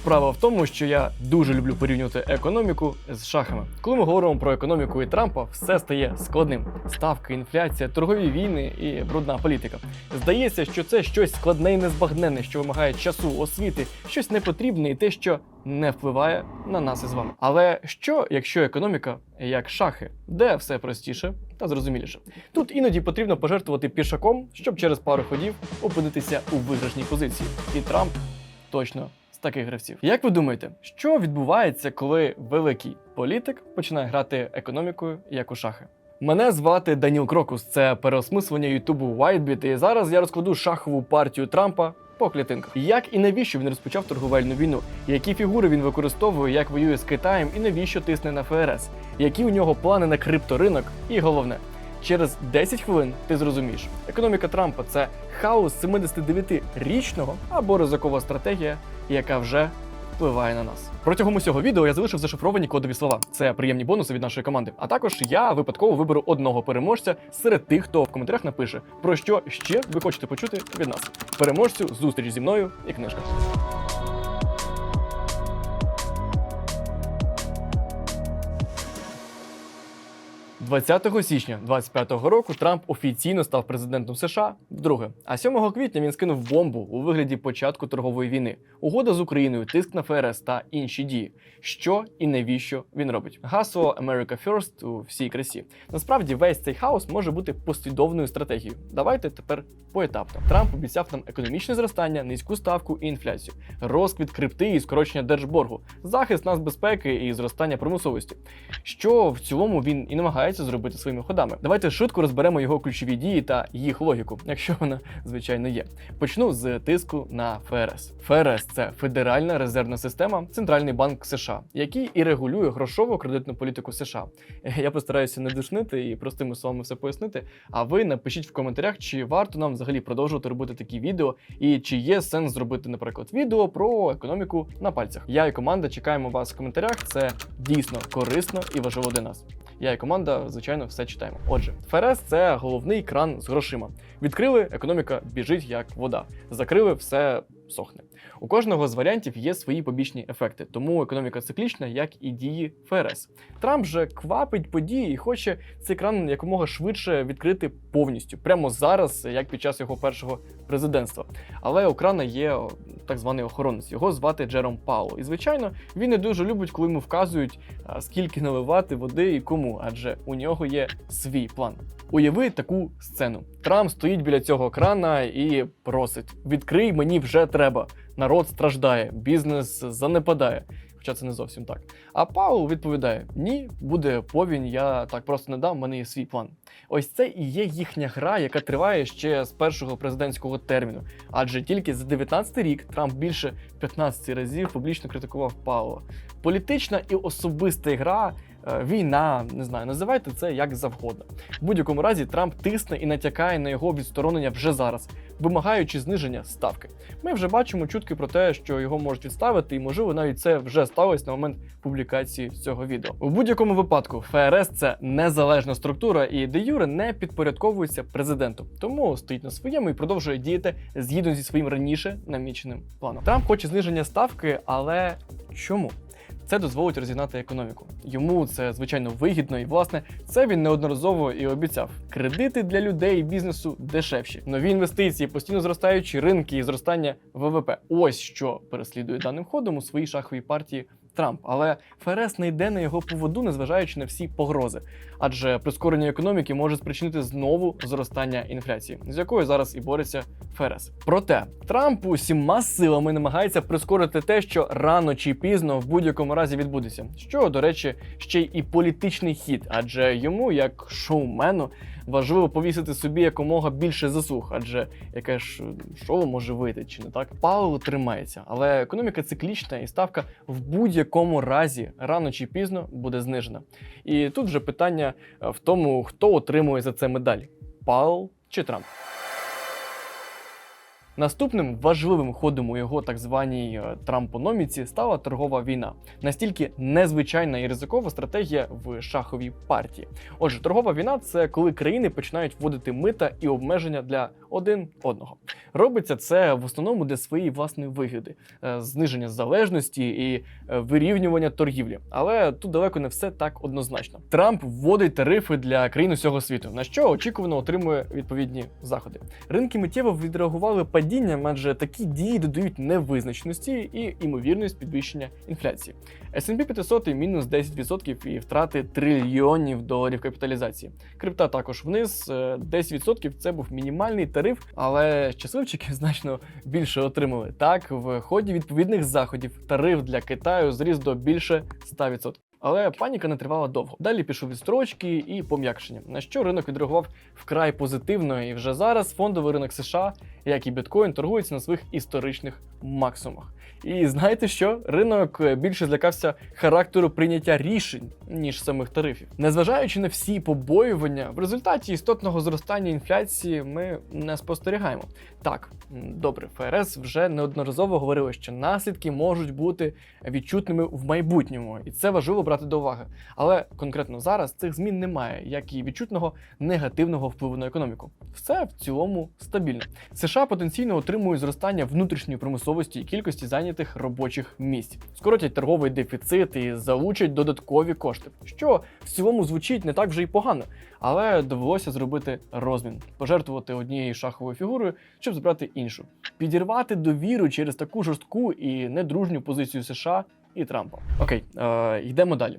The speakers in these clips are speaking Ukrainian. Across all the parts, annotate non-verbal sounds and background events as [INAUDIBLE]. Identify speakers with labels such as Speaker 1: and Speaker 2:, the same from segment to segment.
Speaker 1: Справа в тому, що я дуже люблю порівнювати економіку з шахами. Коли ми говоримо про економіку і Трампа, все стає складним: ставки, інфляція, торгові війни і брудна політика. Здається, що це щось складне і незбагненне, що вимагає часу, освіти, щось непотрібне і те, що не впливає на нас із вами. Але що, якщо економіка як шахи, де все простіше та зрозуміліше? Тут іноді потрібно пожертвувати пішаком, щоб через пару ходів опинитися у виграшній позиції. І Трамп точно таких гравців. Як ви думаєте, що відбувається, коли великий політик починає грати економікою як у шахи? Мене звати Даніл Крокус, це переосмислення Ютубу Whitebit, і зараз я розкладу шахову партію Трампа по клітинках. Як і навіщо він розпочав торговельну війну? Які фігури він використовує, як воює з Китаєм і навіщо тисне на ФРС? Які у нього плани на крипторинок? І головне, через 10 хвилин ти зрозумієш, економіка Трампа це хаос 79-річного або ризикова стратегія, яка вже впливає на нас. Протягом усього відео я залишив зашифровані кодові слова. Це приємні бонуси від нашої команди. А також я випадково виберу одного переможця серед тих, хто в коментарях напише, про що ще ви хочете почути від нас. Переможцю, зустріч зі мною і книжка. 20 січня 25-го року Трамп офіційно став президентом США вдруге. А 7 квітня він скинув бомбу у вигляді початку торгової війни, угода з Україною, тиск на ФРС та інші дії. Що і навіщо він робить? Гасло America First у всій красі. Насправді весь цей хаос може бути послідовною стратегією. Давайте тепер поетапно. Трамп обіцяв нам економічне зростання, низьку ставку і інфляцію, розквіт крипти і скорочення держборгу, захист нас безпеки і зростання промисловості. Що в цілому він і намагається зробити своїми ходами. Давайте швидко розберемо його ключові дії та їх логіку, якщо вона звичайно є. Почну з тиску на ФРС. ФРС це Федеральна резервна система, центральний банк США, який і регулює грошову кредитну політику США. [LAUGHS] Я постараюся не душнити і простими словами все пояснити. А ви напишіть в коментарях, чи варто нам взагалі продовжувати робити такі відео, і чи є сенс зробити, наприклад, відео про економіку на пальцях. Я і команда чекаємо вас в коментарях. Це дійсно корисно і важливо для нас. Я і команда, звичайно, все читаємо. Отже, ФРС це головний кран з грошима. Відкрили, економіка біжить як вода. Закрили, все сохне. У кожного з варіантів є свої побічні ефекти, тому економіка циклічна, як і дії ФРС. Трамп же квапить події і хоче цей кран якомога швидше відкрити повністю, прямо зараз, як під час його першого президентства. Але у крана є так званий охоронець. Його звати Джером Пауло. І звичайно, він не дуже любить, коли йому вказують, скільки наливати води і кому, адже у нього є свій план. Уяви таку сцену. Трамп стоїть біля цього крана і просить: відкрий мені вже треба. Народ страждає, бізнес занепадає. Хоча це не зовсім так. А Паул відповідає: Ні, буде повінь, я так просто не дам, в мене є свій план. Ось це і є їхня гра, яка триває ще з першого президентського терміну. Адже тільки за 19 рік Трамп більше 15 разів публічно критикував Паула. Політична і особиста гра. е, Війна, не знаю, називайте це як завгодно. В будь-якому разі Трамп тисне і натякає на його відсторонення вже зараз, вимагаючи зниження ставки. Ми вже бачимо чутки про те, що його можуть відставити, і можливо навіть це вже сталося на момент публікації цього відео. У будь-якому випадку ФРС це незалежна структура і де юре не підпорядковується президенту, тому стоїть на своєму і продовжує діяти згідно зі своїм раніше наміченим планом. Трамп хоче зниження ставки, але чому? Це дозволить розігнати економіку. Йому це звичайно вигідно, і власне це він неодноразово і обіцяв. Кредити для людей і бізнесу дешевші, нові інвестиції, постійно зростаючі ринки і зростання ВВП. Ось що переслідує даним ходом у своїй шаховій партії Трамп. Але ФРС не йде на його поводу, незважаючи на всі погрози. Адже прискорення економіки може спричинити знову зростання інфляції, з якою зараз і бореться ФРС. Проте Трамп усіма силами намагається прискорити те, що рано чи пізно в будь-якому разі відбудеться. Що, до речі, ще й і політичний хід, адже йому, як шоумену, важливо повісити собі якомога більше засух, адже яке ж шоу може вийти, чи не так? Пауло тримається, але економіка циклічна і ставка в будь-якому разі рано чи пізно буде знижена. І тут вже питання е, в тому, хто отримує за це медаль: Павел чи Трамп. Наступним важливим ходом у його так званій е, трампономіці стала торгова війна, настільки незвичайна і ризикова стратегія в шаховій партії. Отже, торгова війна це коли країни починають вводити мита і обмеження для один одного. Робиться це в основному для своєї власної вигоди, е, зниження залежності і е, вирівнювання торгівлі. Але тут далеко не все так однозначно. Трамп вводить тарифи для країн усього світу, на що очікувано отримує відповідні заходи. Ринки миттєво відреагували падінням, адже такі дії додають невизначеності і ймовірність підвищення інфляції. S&P 500 мінус 10% і втрати трильйонів доларів капіталізації. Крипта також вниз. е, 10% це був мінімальний тариф, але щасливчики [LAUGHS] значно більше отримали. Так, в ході відповідних заходів тариф для Китаю зріс до більше 100%. Але паніка не тривала довго. Далі пішов відстрочки і пом'якшення, на що ринок відреагував вкрай позитивно. І вже зараз фондовий ринок США, як і біткоін, торгується на своїх історичних максимумах. І знаєте що? Ринок е, більше злякався характеру прийняття рішень, ніж самих тарифів. Незважаючи на всі побоювання, в результаті істотного зростання інфляції ми не спостерігаємо. Так, добре, ФРС вже неодноразово говорили, що наслідки можуть бути відчутними в майбутньому, і це важливо брати до уваги. Але конкретно зараз цих змін немає, як і відчутного негативного впливу на економіку. Все в цілому стабільно. США потенційно отримують зростання внутрішньої промисловості і кількості зайнятих робочих місць, скоротять торговий дефіцит і залучать додаткові кошти, що в цілому звучить не так вже й погано, але довелося зробити розмін, пожертвувати однією шаховою фігурою, щоб збрати іншу, підірвати довіру через таку жорстку і недружню позицію США. І Трампа. Окей, е, йдемо далі.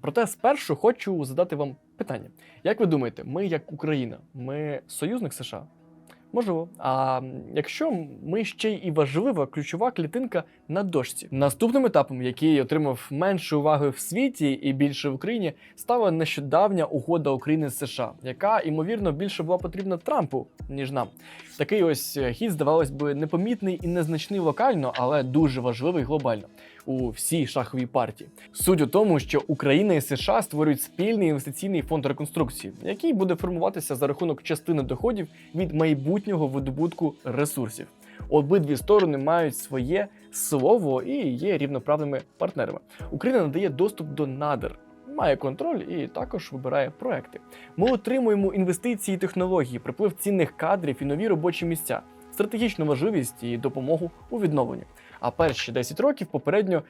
Speaker 1: Проте спершу хочу задати вам питання: як ви думаєте, ми, як Україна, ми союзник США? Можливо. А якщо ми ще і важлива ключова клітинка на дошці, наступним етапом, який отримав менше уваги в світі і більше в Україні, стала нещодавня угода України з США, яка ймовірно більше була потрібна Трампу ніж нам. Такий ось е, хід, здавалось би, непомітний і незначний локально, але дуже важливий глобально у всій шаховій партії. Суть у тому, що Україна і США створюють спільний інвестиційний фонд реконструкції, який буде формуватися за рахунок частини доходів від майбутнього видобутку ресурсів. Обидві сторони мають своє слово і є рівноправними партнерами. Україна надає доступ до надр. Має контроль і також вибирає проекти. Ми отримуємо інвестиції, технології, приплив цінних кадрів і нові робочі місця, стратегічну важливість і допомогу у відновленні. А перші 10 років попередньо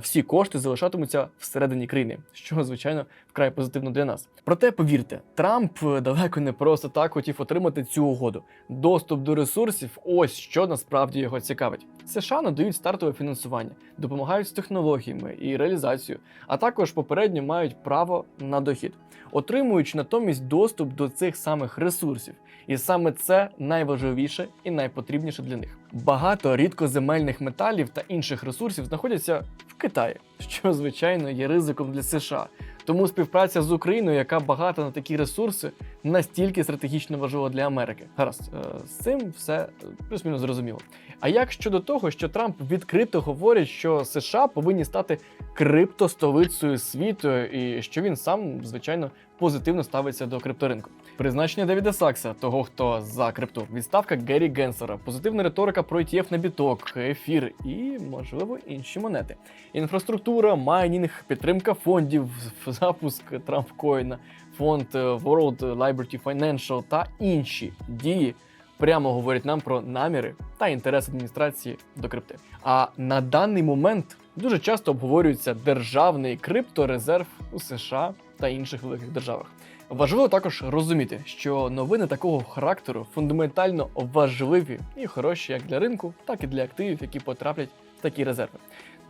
Speaker 1: всі кошти залишатимуться всередині країни, що звичайно вкрай позитивно для нас. Проте повірте, Трамп е, далеко не просто так хотів отримати цю угоду. Доступ до ресурсів ось що насправді його цікавить. США надають стартове фінансування, допомагають з технологіями і реалізацією, а також попередньо мають право на дохід, отримуючи натомість доступ до цих самих ресурсів. І саме це найважливіше і найпотрібніше для них. Багато рідкоземельних металів та інших ресурсів знаходяться в Китаї, що звичайно є ризиком для США. Тому співпраця з Україною, яка багата на такі ресурси, настільки стратегічно важлива для Америки. Гаразд, е, з цим все е, плюс-мінус зрозуміло. А як щодо того, що Трамп відкрито говорить, що США повинні стати криптостолицею світу, і що він сам, звичайно, позитивно ставиться до крипторинку. Призначення Девіда Сакса, того хто за крипту, відставка Геррі Генсера, позитивна риторика про ETF на біток, ефір і, можливо, інші монети. Інфраструктура, майнінг, підтримка фондів, запуск Трампкоїна, фонд е, World Liberty Financial та інші дії прямо говорять нам про наміри та інтерес адміністрації до крипти. А на даний момент дуже часто обговорюється державний крипторезерв у США та інших великих державах. Важливо також розуміти, що новини такого характеру фундаментально важливі і хороші як для ринку, так і для активів, які потраплять в такі резерви.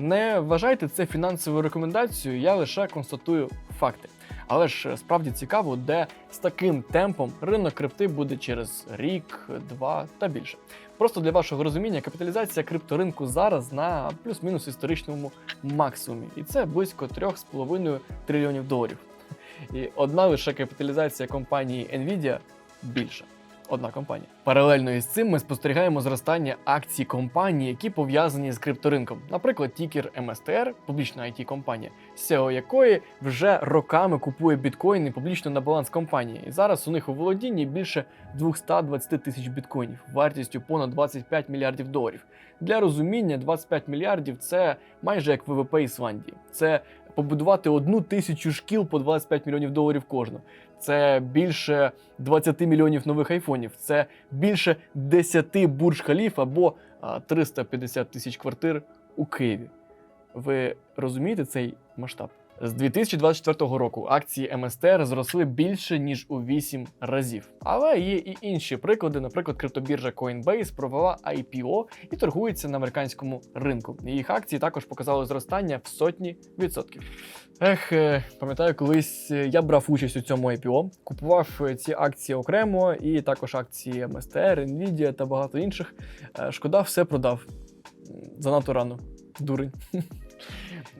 Speaker 1: Не вважайте це фінансовою рекомендацією, я лише констатую факти. Але ж справді цікаво, де з таким темпом ринок крипти буде через рік, два та більше. Просто для вашого розуміння, капіталізація крипторинку зараз на плюс-мінус історичному максимумі, і це близько 3,5 трильйонів доларів. І одна лише капіталізація компанії Nvidia більша. Одна компанія. Паралельно із цим ми спостерігаємо зростання акцій компаній, які пов'язані з крипторинком. Наприклад, тікер МСТР, публічна it компанія SEO якої вже роками купує біткоїни публічно на баланс компанії. І зараз у них у володінні більше 220 тисяч біткоїнів вартістю понад 25 мільярдів доларів. Для розуміння, 25 мільярдів це майже як ВВП Ісландії. Це побудувати одну тисячу шкіл по 25 мільйонів доларів кожну. Це більше 20 мільйонів нових айфонів. Це більше 10 бурдж халіф або а, 350 тисяч квартир у Києві. Ви розумієте цей масштаб? З 2024 року акції МСТР зросли більше ніж у 8 разів. Але є і інші приклади. Наприклад, криптобіржа Coinbase провела IPO і торгується на американському ринку. Їх акції також показали зростання в сотні відсотків. Ех, е, пам'ятаю, колись е, я брав участь у цьому IPO, купував е, ці акції окремо, і також акції МСТР, Nvidia та багато інших. Шкода, все продав. Занадто рано. Дурень. [LAUGHS]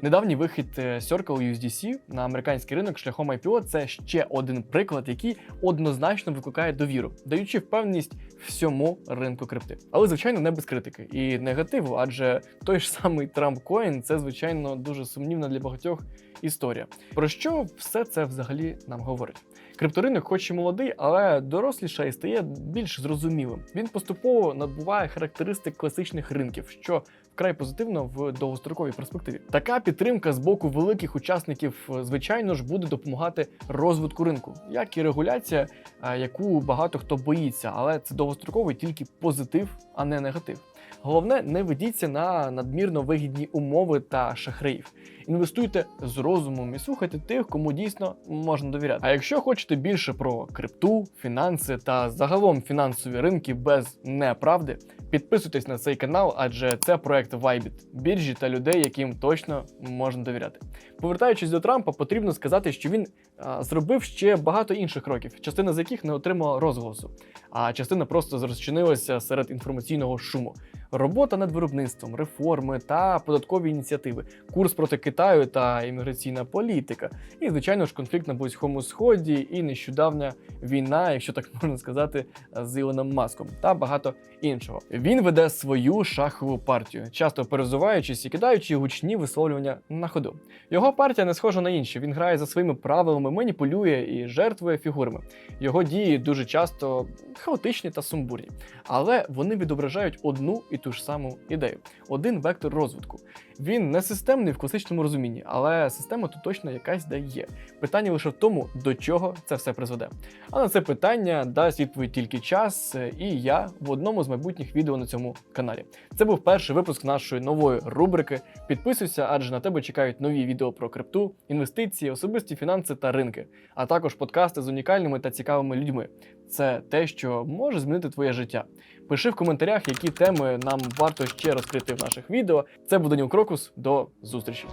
Speaker 1: Недавній вихід е, Circle USDC на американський ринок шляхом IPO – це ще один приклад, який однозначно викликає довіру, даючи впевненість всьому ринку крипти. Але звичайно не без критики і негативу, адже той ж самий Coin – це звичайно дуже сумнівна для багатьох історія. Про що все це взагалі нам говорить? Крипторинок, хоч і молодий, але доросліше і стає більш зрозумілим. Він поступово набуває характеристик класичних ринків, що вкрай позитивно в довгостроковій перспективі. Така підтримка з боку великих учасників, е, звичайно ж, буде допомагати розвитку ринку, як і регуляція, е, яку багато хто боїться, але це довгостроковий тільки позитив, а не негатив. Головне, не ведіться на надмірно вигідні умови та шахраїв. Інвестуйте з розумом і слухайте тих, кому дійсно можна довіряти. А якщо хочете більше про крипту, фінанси та загалом фінансові ринки без неправди, підписуйтесь на цей канал, адже це проект Vybit, біржі та людей, яким точно можна довіряти. Повертаючись до Трампа, потрібно сказати, що він а, зробив ще багато інших кроків, частина з яких не отримала розголосу, а частина просто розчинилася серед інформаційного шуму. Робота над виробництвом, реформи та податкові ініціативи, курс проти Китаю та імміграційна політика, і, звичайно ж, конфлікт на Близькому Сході і нещодавня війна, якщо так [LAUGHS] можна сказати, з Ілоном Маском та багато іншого. Він веде свою шахову партію, часто перезуваючись і кидаючи гучні висловлювання на ходу. Його партія не схожа на інші. Він грає за своїми правилами, маніпулює і жертвує фігурами. Його дії дуже часто хаотичні та сумбурні, але вони відображають одну і ту ж саму ідею, один вектор розвитку. Він не системний в класичному розумінні, але система тут точно якась дає. Питання лише в тому, до чого це все призведе. А на це питання дасть відповідь тільки час, і я в одному з майбутніх відео на цьому каналі. Це був перший випуск нашої нової рубрики. Підписуйся, адже на тебе чекають нові відео про крипту, інвестиції, особисті фінанси та ринки, а також подкасти з унікальними та цікавими людьми. Це те, що може змінити твоє життя. Пиши в коментарях, які теми нам варто ще розкрити в наших відео. Це буде Ніл Крокус. До зустрічі!